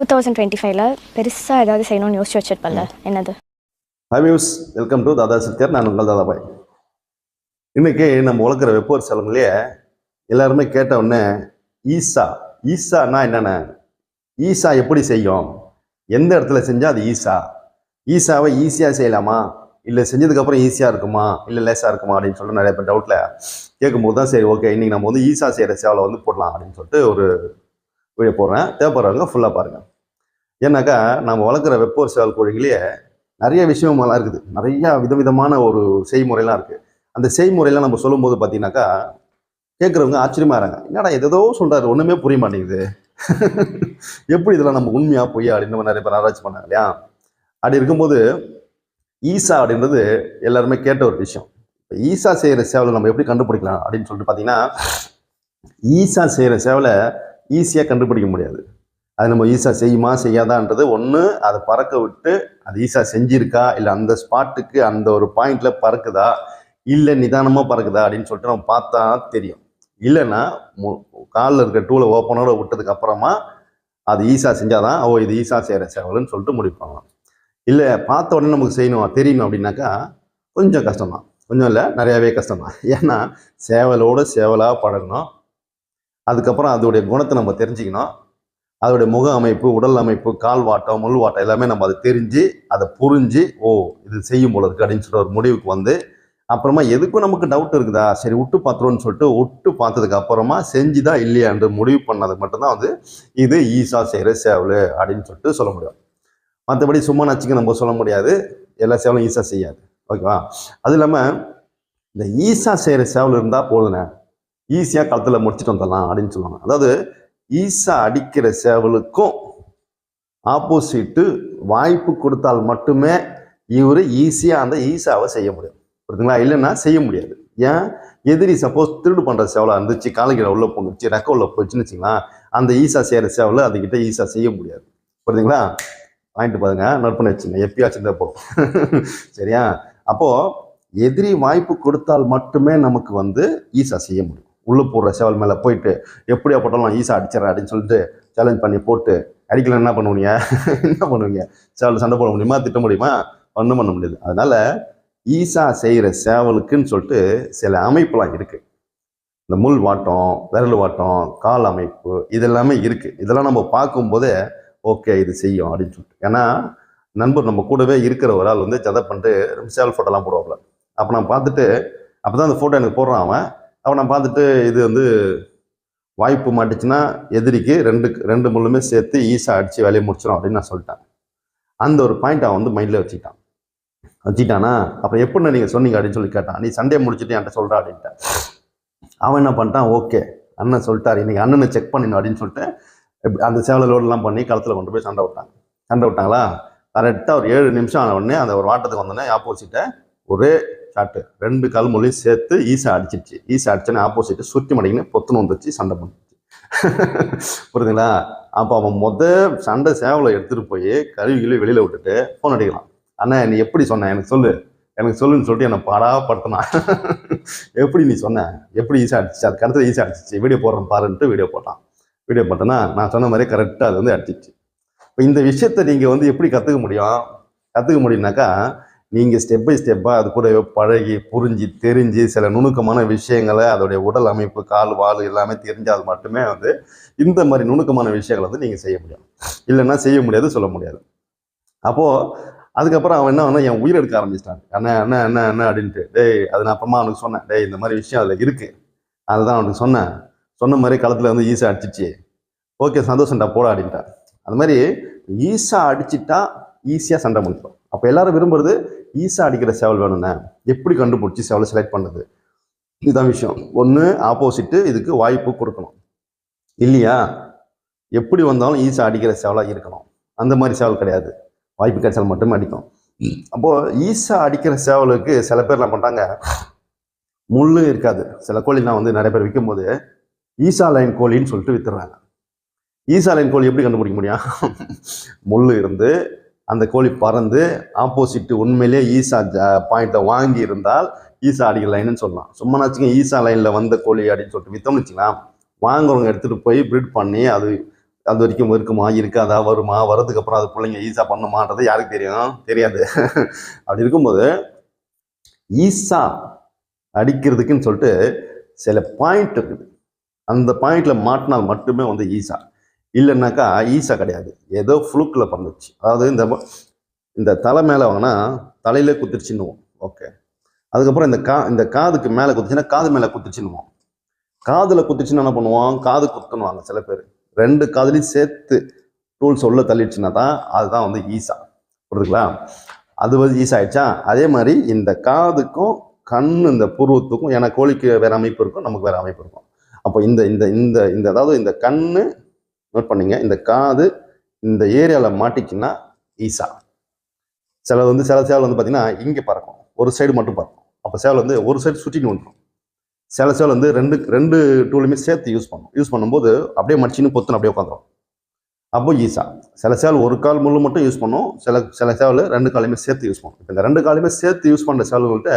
Two thousand twenty ஃபைவ்ல பெருசாக ஏதாவது செய்யணும்னு யோசிச்சு வச்சிருப்பல்ல என்னது? Hi views welcome to Dada Siddhar நான் உங்கள் தாதாபாய் இன்னைக்கு நம்ம வளர்க்குற வெப்போர் செலவுலையே எல்லாருமே கேட்ட உடனே ஈசா. ஈசானா என்னென்ன? ஈசா எப்படி செய்யும்? எந்த இடத்துல செஞ்சால் அது ஈசா? ஈசாவை ஈஸியாக செய்யலாமா? இல்லை செஞ்சதுக்கப்புறம் ஈஸியாக இருக்குமா? இல்லை லேசாக இருக்குமா? அப்படின்னு சொல்லிட்டு நிறைய பேர் டவுட்டில் கேட்கும்போது தான் சரி ஓகே இன்னைக்கு நம்ம வந்து ஈசா செய்கிற சேவலை வந்து போடலாம் அப்படின்னு சொல்லிட்டு ஒரு வீடியோ போடுறேன். தேவைப்படுறவங்க ஃபுல்லாக பாருங்கள் ஏன்னாக்கா நம்ம வளர்க்குற வெப்போர் சேவல் கோழிகளே நிறைய விஷயமெல்லாம் இருக்குது. நிறையா விதவிதமான ஒரு செய்முறைலாம் இருக்குது அந்த செய்முறையெல்லாம் நம்ம சொல்லும்போது பார்த்தீங்கன்னாக்கா கேட்குறவங்க ஆச்சரியமா இருங்க என்னடா எதோ சொல்கிறாரு ஒன்றுமே புரிய மாட்டேங்குது. எப்படி இதெல்லாம் நம்ம உண்மையாக பொய்யா அப்படின்னு நிறைய பேர் ஆராய்ச்சி பண்ணாங்க இல்லையா? அப்படி இருக்கும்போது ஈசா அப்படின்றது எல்லாருமே கேட்ட ஒரு விஷயம். இப்போ ஈசா செய்கிற சேவலை நம்ம எப்படி கண்டுபிடிக்கலாம் அப்படின்னு சொல்லிட்டு பார்த்தீங்கன்னா ஈசா செய்கிற சேவலை ஈஸியாக கண்டுபிடிக்க முடியாது. அது நம்ம ஈஸா செய்யுமா செய்யாதான்றது ஒன்று அதை பறக்க விட்டு அது ஈஸா செஞ்சிருக்கா இல்லை அந்த ஸ்பாட்டுக்கு அந்த ஒரு பாயிண்ட்ல பறக்குதா இல்லை நிதானமாக பறக்குதா அப்படின்னு சொல்லிட்டு நம்ம பார்த்தா தெரியும். இல்லைன்னா காலில் இருக்க டூலை ஓப்பனோட விட்டதுக்கு அப்புறமா அது ஈஸா செஞ்சாதான் ஓ இது ஈஸா செய்கிற சேவல்னு சொல்லிட்டு முடிப்பாங்க இல்லை பார்த்த உடனே நமக்கு செய்யணும் தெரியணும் அப்படின்னாக்கா கொஞ்சம் கஷ்டம்தான். கொஞ்சம் இல்லை நிறையாவே கஷ்டம்தான். ஏன்னா சேவலோட சேவலாக பழகணும். அதுக்கப்புறம் அதோடைய குணத்தை நம்ம தெரிஞ்சுக்கணும். அதோடைய முக அமைப்பு உடல் அமைப்பு கால் வாட்டம் முள் வாட்டம் எல்லாமே நம்ம அதை தெரிஞ்சு அதை புரிஞ்சு ஓ இது செய்யும் போல இருக்குது அப்படின்னு சொல்லிட்டு ஒரு முடிவுக்கு வந்து அப்புறமா எதுக்கும் நமக்கு டவுட் இருக்குதா? சரி விட்டு பார்த்துருவோம்னு சொல்லிட்டு விட்டு பார்த்ததுக்கு அப்புறமா செஞ்சுதா இல்லையான்ற முடிவு பண்ணது மட்டும்தான் வந்து இது ஈஸா செய்கிற சேவல் அப்படின்னு சொல்லிட்டு சொல்ல முடியும். மற்றபடி சும்மா நச்சுக்கு நம்ம சொல்ல முடியாது. எல்லா சேவலும் ஈஸா செய்யாது. ஓகேவா? அது இல்லாமல் இந்த ஈஸா செய்கிற சேவல் இருந்தால் போதுண்ணே ஈஸியாக களத்தில் முடிச்சுட்டு வந்துடலாம் அப்படின்னு சொல்லுவாங்க. அதாவது ஈசா அடிக்கிற சேவலுக்கும் ஆப்போசிட்டு வாய்ப்பு கொடுத்தால் மட்டுமே இவர் ஈஸியாக அந்த ஈஸாவை செய்ய முடியும். புரியுதுங்களா? இல்லைன்னா செய்ய முடியாது. ஏன்? எதிரி சப்போஸ் திருடு பண்ணுற சேவலாக இருந்துச்சு காலக்கீழ உள்ளே போந்துச்சு ரெக்க உள்ள போச்சுன்னு வச்சுங்களேன் அந்த ஈஸா செய்கிற சேவலை அதுக்கிட்ட ஈஸா செய்ய முடியாது. புரியுதுங்களா? வாங்கிட்டு பாருங்க நோட் பண்ணி வச்சுங்க எப்பயாச்சும் தான் போகும் சரியா? அப்போது எதிரி வாய்ப்பு கொடுத்தால் மட்டுமே நமக்கு வந்து ஈஸா செய்ய முடியும். உள்ளே போடுற சேவல் மேலே போயிட்டு எப்படியா போட்டாலும் ஈஸா அடிச்சிடறேன் அப்படின்னு சொல்லிட்டு சேலஞ்ச் பண்ணி போட்டு அடிக்கல என்ன பண்ணுவீங்க? என்ன பண்ணுவீங்க? சேவல் சண்டை போட முடியுமா? திட்ட முடியுமா? ஒன்றும் பண்ண முடியாது. அதனால் ஈஸா செய்கிற சேவலுக்குன்னு சொல்லிட்டு சில அமைப்புலாம் இருக்குது இந்த முள் வாட்டம் விரல் வாட்டம் கால் அமைப்பு இதெல்லாமே இருக்குது இதெல்லாம் நம்ம பார்க்கும்போதே ஓகே இது செய்யும் அப்படின்னு சொல்லிட்டு. ஏன்னா நண்பர் நம்ம கூடவே இருக்கிற ஒரு ஆள் வந்து ஜதை பண்ணிட்டு சேவல் ஃபோட்டோலாம் போடுவாப்புல அப்போ நான் பார்த்துட்டு அப்போ தான் அந்த ஃபோட்டோ எனக்கு போடுறான் அவன். அவனை பார்த்துட்டு இது வந்து வாய்ப்பு மாட்டுச்சுன்னா எதிரிக்கு ரெண்டு ரெண்டு முள்ளுமே சேர்த்து ஈஸா அடித்து வேலையை முடிச்சிடும் அப்படின்னு நான் சொல்லிட்டேன். அந்த ஒரு பாயிண்ட் அவன் வந்து மைண்டில் வச்சுக்கிட்டான். வச்சுக்கிட்டானா? அப்புறம் எப்படின்னு நீங்கள் சொன்னீங்க அப்படின்னு சொல்லி கேட்டான். நீ சண்டே முடிச்சுட்டு என்கிட்ட சொல்கிறா அப்படின்ட்டு அவன் என்ன பண்ணிட்டான்? ஓகே. அண்ணன் சொல்லிட்டாரு. இன்றைக்கி அண்ணனை செக் பண்ணிடணும் அப்படின்னு சொல்லிட்டு அந்த சேவலை லோடெல்லாம் பண்ணி களத்தில் கொண்டு போய் சண்டை விட்டாங்க. சண்டை விட்டாங்களா? கரெக்டாக ஒரு ஏழு நிமிஷம் ஆன உடனே அந்த ஒரு வாட்டத்துக்கு வந்தோடனே ஆப்போசிட்டை ஒரே சாட்டு ரெண்டு கால் மொழியும் சேர்த்து ஈஸா அடிச்சிருச்சு. ஈஸா அடிச்சோன்னு ஆப்போசிட்டு சுற்றி மடிக்கின்னு பொத்துன்னு வந்துச்சு சண்டை பண்ணிச்சு புரியுதுங்களா? அப்போ அவன் மொத சண்டை சேவலை எடுத்துகிட்டு போய் கருவிகளை வெளியில் விட்டுட்டு ஃபோன் அடிக்கலாம் அண்ணா நீ எப்படி சொன்ன? எனக்கு சொல்லு. எனக்கு சொல்லுன்னு சொல்லிட்டு என்னை பாடாப்படுத்தினான். எப்படி நீ சொன்ன? எப்படி ஈஸியாக அடிச்சிச்சு? அது கடத்துல ஈஸியாக அடிச்சிச்சு. வீடியோ போடுறேன் பாருன்ட்டு வீடியோ போட்டான். வீடியோ போட்டேன்னா நான் சொன்ன மாதிரி கரெக்டாக அது வந்து அடிச்சிச்சு. இப்போ இந்த விஷயத்தை நீங்கள் வந்து எப்படி கற்றுக்க முடியும்? கற்றுக்க முடியும்னாக்கா நீங்கள் ஸ்டெப் பை ஸ்டெப்பாக அது கூட பழகி புரிஞ்சு தெரிஞ்சு சில நுணுக்கமான விஷயங்களை அதோடைய உடல் அமைப்பு கால் வால் எல்லாமே தெரிஞ்சால் மட்டுமே வந்து இந்த மாதிரி நுணுக்கமான விஷயங்களை வந்து நீங்கள் செய்ய முடியும். இல்லைன்னா செய்ய முடியாது சொல்ல முடியாது. அப்போது அதுக்கப்புறம் அவன் என்ன பண்ணா என் உயிர் எடுக்க ஆரம்பிச்சிட்டான். என்ன என்ன என்ன என்ன அப்படின்ட்டு. டேய் அது நான் அப்புறமா அவனுக்கு சொன்னேன். டேய் இந்த மாதிரி விஷயம் அதில் இருக்குது அதுதான் அவனுக்கு சொன்னேன். சொன்ன மாதிரி களத்தில் வந்து ஈஸா அடிச்சிச்சு. ஓகே சந்தோஷம்டா போட அப்படின்ட்டான். அது மாதிரி ஈஸா அடிச்சிட்டா ஈஸியாக சண்டை முடிப்போம் அப்போ எல்லாரும் விரும்புறது ஈஸா அடிக்கிற சேவல் வேணும்னே. எப்படி கண்டுபிடிச்சி சேவலை செலக்ட் பண்ணுறது இதுதான் விஷயம். ஒன்று ஆப்போசிட்டு இதுக்கு வாய்ப்பு கொடுக்கணும். இல்லையா? எப்படி வந்தாலும் ஈஸா அடிக்கிற சேவலாக இருக்கணும். அந்த மாதிரி சேவல் கிடையாது. வாய்ப்பு கிடைச்சால் மட்டுமே அடிக்கும். அப்போது ஈஸா அடிக்கிற சேவலுக்கு சில பேர் என்ன பண்ணுறாங்க முள் இருக்காது. சில கோழிலாம் வந்து நிறைய பேர் விற்கும்போது ஈசா லைன் கோழின்னு சொல்லிட்டு வித்துறாங்க ஈசா லைன் கோழி எப்படி கண்டுபிடிக்க முடியும்? முள் இருந்து அந்த கோழி பறந்து ஆப்போசிட் உண்மையிலேயே ஈசா பாயிண்ட்டை வாங்கி இருந்தால் ஈசா அடிக்கிற லைன்னு சொல்லலாம். சும்மா வச்சுங்க ஈசா லைனில் வந்த கோழி அப்படின்னு சொல்லிட்டு வித்தோம்னு வச்சுக்கலாம். வாங்குறவங்க எடுத்துகிட்டு போய் ப்ரீட் பண்ணி அது அது வரைக்கும் இருக்குமா இருக்காதா வருமா வரதுக்கு அப்புறம் அது பிள்ளைங்க ஈஸா பண்ணுமான்றது யாருக்கு தெரியும்? தெரியாது. அப்படி இருக்கும்போது ஈஸா அடிக்கிறதுக்குன்னு சொல்லிட்டு சில பாயிண்ட் இருக்குது. அந்த பாயிண்ட்ல மாட்டினால் மட்டுமே வந்து ஈஸா இல்லைன்னாக்கா ஈஸா கிடையாது. ஏதோ ஃப்ளூக்கில் பண்ணுச்சு அதாவது இந்த இந்த தலை மேலே வாங்கினா தலையிலே குத்துருச்சுன்னுவோம். ஓகே அதுக்கப்புறம் இந்த கா இந்த காதுக்கு மேலே குத்துச்சுன்னா காது மேலே குத்துச்சுன்னுவோம். காதில் குத்துச்சுன்னா என்ன பண்ணுவோம்? காது குத்துனுவாங்க சில பேர். ரெண்டு காதுலையும் சேர்த்து டூல்ஸ் உள்ள தள்ளிடுச்சுன்னா தான் அதுதான் வந்து ஈஸா. புரியுதுங்களா அது வந்து ஈஸா ஆயிடுச்சா? அதே மாதிரி இந்த காதுக்கும் கண் இந்த புருவத்துக்கும் ஏன்னா கோழிக்கு வேற அமைப்பு இருக்கும் நமக்கு வேறு அமைப்பு இருக்கும். அப்போ இந்த இந்த இந்த இந்த அதாவது இந்த கண்ணு நோட் பண்ணிங்க. இந்த காது இந்த ஏரியாவில் மாட்டிச்சுன்னா ஈஸா சில வந்து சில சேவல் வந்து பார்த்தீங்கன்னா இங்கே பறக்கும். ஒரு சைடு மட்டும் பறக்கும். அப்போ சேவல் வந்து ஒரு சைடு சுற்றிட்டு வந்துடும் சில சேவல் வந்து ரெண்டு ரெண்டு டூலுமே சேர்த்து யூஸ் பண்ணும். யூஸ் பண்ணும்போது அப்படியே மடிச்சின்னு பொத்துன்னு அப்படியே உட்காந்துரும் அப்போ ஈஸா சில சேவல் ஒரு கால் முள்ளு மட்டும் யூஸ் பண்ணும். சில சில சேவல் ரெண்டு காலையுமே சேர்த்து யூஸ் பண்ணும். இப்போ இந்த ரெண்டு காலையுமே சேர்த்து யூஸ் பண்ணுற சேவல்கள்ட்ட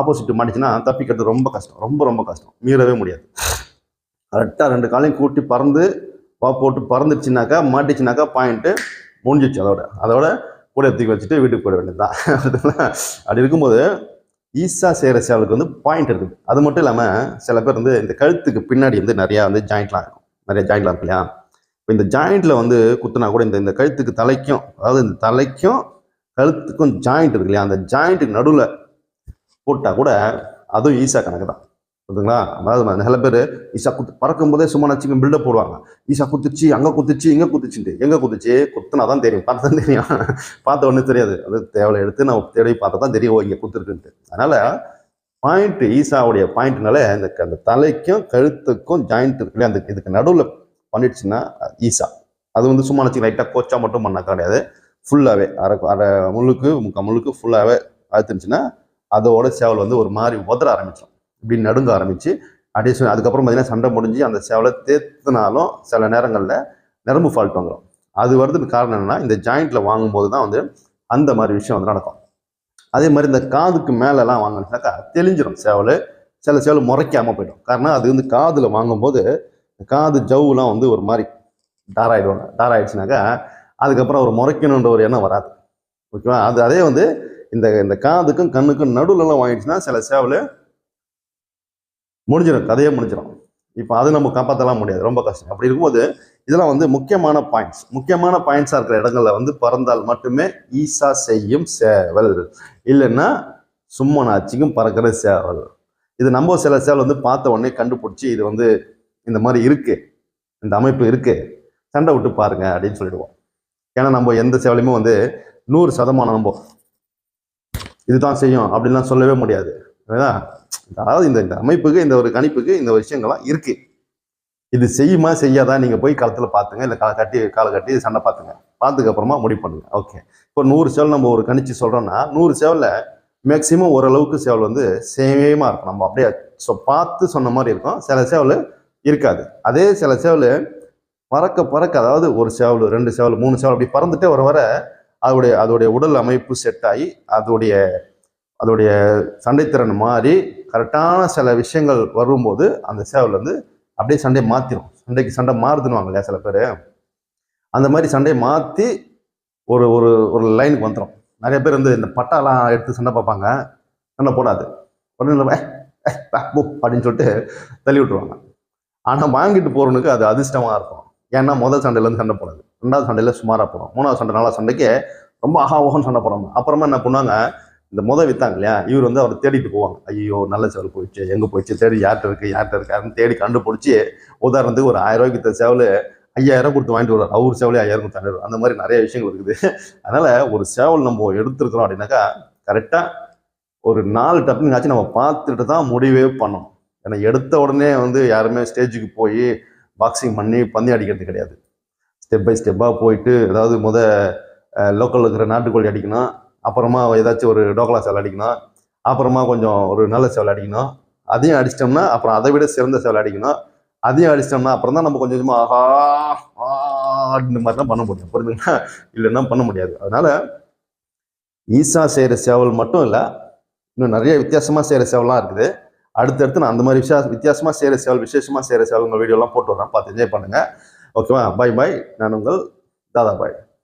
ஆப்போசிட் மாட்டிச்சுன்னா தப்பிக்கிறது ரொம்ப கஷ்டம். ரொம்ப ரொம்ப கஷ்டம். மீறவே முடியாது. கரெக்டாக ரெண்டு காலையும் கூட்டி பறந்து போட்டு பறந்துச்சுனாக்கா மாட்டிச்சுனாக்கா பாயிண்ட்டு முடிஞ்சிச்சு அதோட. அதோட கூட தூக்கி வச்சுட்டு வீட்டுக்கு போயிட வேண்டியதுதான். அப்படி இருக்கும்போது ஈஸா செய்கிற சேவலுக்கு வந்து பாயிண்ட் இருக்குது அது மட்டும் இல்லாமல் சில பேர் வந்து இந்த கழுத்துக்கு பின்னாடி வந்து நிறையா வந்து ஜாயிண்ட்லாம் இருக்கும். நிறைய ஜாயிண்ட்லாம் இருக்கு இல்லையா? இப்போ இந்த ஜாயிண்ட்டில் வந்து குத்துனா கூட இந்த இந்த கழுத்துக்கு தலைக்கும் அதாவது இந்த தலைக்கும் கழுத்துக்கும் ஜாயிண்ட் இருக்கு இல்லையா? அந்த ஜாயிண்ட்டுக்கு நடுவில் போட்டால் கூட அதுவும் ஈஸா கணக்கு தான் ஓகேங்களா அதாவது சில பேர் ஈஷா குத்து பறக்கும் போதே சும்மா நச்சுக்கு பில்டப் போடுவாங்க. ஈஷா குத்துச்சு அங்கே குத்துச்சு இங்கே குத்துச்சுட்டு எங்கே குத்துச்சு? குத்துனா தான் தெரியும். பார்த்தா தான் தெரியும். பார்த்த ஒன்றும் தெரியாது. அது தேவையை எடுத்து நம்ம தேடி பார்த்தா தான் தெரியும். இங்கே குத்துருக்குன்ட்டு. அதனால் பாயிண்ட் ஈசாவுடைய பாயிண்ட்னால இந்த அந்த தலைக்கும் கழுத்துக்கும் ஜாயிண்ட் இருக்குல்ல அந்த இதுக்கு நடுவில் பண்ணிடுச்சுன்னா ஈஷா. அது வந்து சும்மா வச்சு லைட்டாக கோச்சா மட்டும் பண்ண கிடையாது. ஃபுல்லாகவே அரை அரை முழுக்கு முக்கால் முழுக்கு ஃபுல்லாகவே அழுத்துனுச்சுன்னா அதோட சேவல் வந்து ஒரு மாதிரி உதற ஆரம்பிச்சிடும் இப்படி நடுங்க ஆரம்பிச்சு அப்படியே சொல்லி அதுக்கப்புறம் பார்த்தீங்கன்னா சண்டை முடிஞ்சு அந்த சேவலை தேத்துனாலும் சில நேரங்களில் நரம்பு ஃபால்ட் வந்துடும் அது வர்றதுக்கு காரணம் என்னென்னா இந்த ஜாயிண்ட்டில் வாங்கும்போது தான் வந்து அந்த மாதிரி விஷயம் வந்து நடக்கும். அதே மாதிரி இந்த காதுக்கு மேலெலாம் வாங்கினாக்கா தெளிஞ்சிடும் சேவல். சில சேவல் முறைக்காமல் போயிடும். காரணம் அது வந்து காதில் வாங்கும்போது காது ஜவ்வுலாம் வந்து ஒரு மாதிரி டாராயிடுவாங்க டாராயிடுச்சுனாக்கா அதுக்கப்புறம் அவர் முறைக்கணுன்ற ஒரு எண்ணம் வராது. ஓகேவா? அது அதே வந்து இந்த இந்த காதுக்கும் கண்ணுக்கும் நடுவுலலாம் வாங்கிடுச்சுன்னா சில சேவல் முடிஞ்சிடும் கதையே முடிஞ்சிடும் இப்போ அது நம்ம காப்பாற்றலாம் முடியாது ரொம்ப கஷ்டம். அப்படி இருக்கும்போது இதெல்லாம் வந்து முக்கியமான பாயிண்ட்ஸ் முக்கியமான பாயிண்ட்ஸாக இருக்கிற இடங்களில் வந்து பறந்தால் மட்டுமே ஈஸா செய்யும் சேவல். இல்லைன்னா சும்மா நாச்சிக்கும் பறக்கிற சேவல். இது நம்ம சில சேவல் வந்து பார்த்த உடனே கண்டுபிடிச்சி இது வந்து இந்த மாதிரி இருக்குது இந்த அமைப்பு இருக்குது சண்டை விட்டு பாருங்க அப்படின்னு சொல்லிடுவோம். ஏன்னா நம்ம எந்த சேவலையுமே வந்து நூறு சதமானம் நம்ம இதுதான் செய்யும் அப்படின்லாம் சொல்லவே முடியாது. அதாவது இந்த இந்த அமைப்புக்கு இந்த ஒரு கணிப்புக்கு இந்த விஷயங்கள்லாம் இருக்கு. இது செய்யுமா செய்யாதா நீங்க போய் காலத்தில் பார்த்துங்க இல்லை காலை கட்டி காலை கட்டி சண்டை பார்த்துங்க பார்த்துக்கப்புறமா முடிவு பண்ணுங்க. ஓகே. இப்போ நூறு சேவல் நம்ம ஒரு கணிச்சு சொல்கிறோன்னா நூறு சேவலில் மேக்சிமம் ஓரளவுக்கு சேவல் வந்து சேமா இருக்கும். நம்ம அப்படியே ஸோ பார்த்து சொன்ன மாதிரி இருக்கும். சில சேவல் இருக்காது. அதே சில சேவல் பறக்க பறக்க அதாவது ஒரு சேவல் ரெண்டு சேவல் மூணு சேவல் அப்படி பறந்துட்டே வர வர அதோடைய அதோடைய உடல் அமைப்பு செட் ஆகி அதோடைய அதோடைய சண்டைத்திறன் மாறி கரெக்டான சில விஷயங்கள் வரும்போது அந்த சேவல் வந்து அப்படியே சண்டையை மாற்றிடும் சண்டைக்கு சண்டை மாறுதுன்னு இல்லையா சில பேர். அந்த மாதிரி சண்டையை மாற்றி ஒரு ஒரு ஒரு லைனுக்கு வந்துடும் நிறைய பேர் வந்து இந்த பட்டாலாம் எடுத்து சண்டை பார்ப்பாங்க. சண்டை போடாது. உடனே இல்லை அப்படின்னு சொல்லிட்டு தள்ளி விட்டுருவாங்க. ஆனால் வாங்கிட்டு போகிறவனுக்கு அது அதிர்ஷ்டமாக இருக்கும். ஏன்னா முதல் சண்டையிலேருந்து சண்டை போடாது. ரெண்டாவது சண்டையில் சுமாராக போகிறோம் மூணாவது சண்டை நாலாவது சண்டைக்கு ரொம்ப ஆஹா ஓஹன்னு சண்டை போடுறாங்க அப்புறமா என்ன பண்ணுவாங்க? இந்த முத வித்தாங்க இல்லையா இவர் வந்து அவரை தேடிட்டு போவாங்க. ஐயோ நல்ல சேவல் போயிடுச்சு. எங்கே போயிடுச்சு? தேடி யார்கிட்ட இருக்கு? யார்கிட்ட இருக்காருன்னு தேடி கண்டுபிடிச்சி உதாரணத்துக்கு ஒரு ஆயிரம் ரூபாய்க்கு வித்த சேவல் ஐயாயிரம் கொடுத்து வாங்கிட்டு வருவார். அவர் சேவலே ஐயாயிரம் கொடுத்து வாங்கிட்டு அந்த மாதிரி நிறைய விஷயங்கள் இருக்குது. அதனால் ஒரு சேவல் நம்ம எடுத்துருக்கிறோம் அப்படின்னாக்கா கரெக்டாக ஒரு நாலு டப்பிங்காச்சும் நம்ம பார்த்துட்டு தான் முடிவே பண்ணணும். ஏன்னா எடுத்த உடனே வந்து யாருமே ஸ்டேஜுக்கு போய் பாக்ஸிங் பண்ணி பந்தி அடிக்கிறது கிடையாது. ஸ்டெப் பை ஸ்டெப்பாக போயிட்டு அதாவது முத லோக்கலில் இருக்கிற நாட்டுக்கோழி அடிக்கணும். அப்புறமா ஏதாச்சும் ஒரு டோக்லா சேவல் அடிக்கணும் அப்புறமா கொஞ்சம் ஒரு நல்ல சேவல் அடிக்கணும். அதையும் அடிச்சிட்டோம்னா அப்புறம் அதை விட சிறந்த சேவல் அடிக்கணும். அதையும் அடிச்சிட்டோம்னா அப்புறம் தான் நம்ம கொஞ்சம் கொஞ்சமாக ஆஹா ஆ இந்த மாதிரி தான் பண்ண முடியும். புரிஞ்சுங்களா இல்லைன்னா பண்ண முடியாது. அதனால ஈஸா செய்கிற சேவல் மட்டும் இல்லை இன்னும் நிறைய வித்தியாசமாக செய்கிற சேவலாம் இருக்குது. அடுத்தடுத்து நான் அந்த மாதிரி விஷயம் வித்தியாசமாக செய்கிற சேவல் விசேஷமாக செய்கிற சேவல் உங்கள் வீடியோலாம் போட்டு வரேன். பார்த்து என்ஜாய் பண்ணுங்கள் ஓகேவா? பாய் பாய் நான் உங்கள் தாதா பாய்.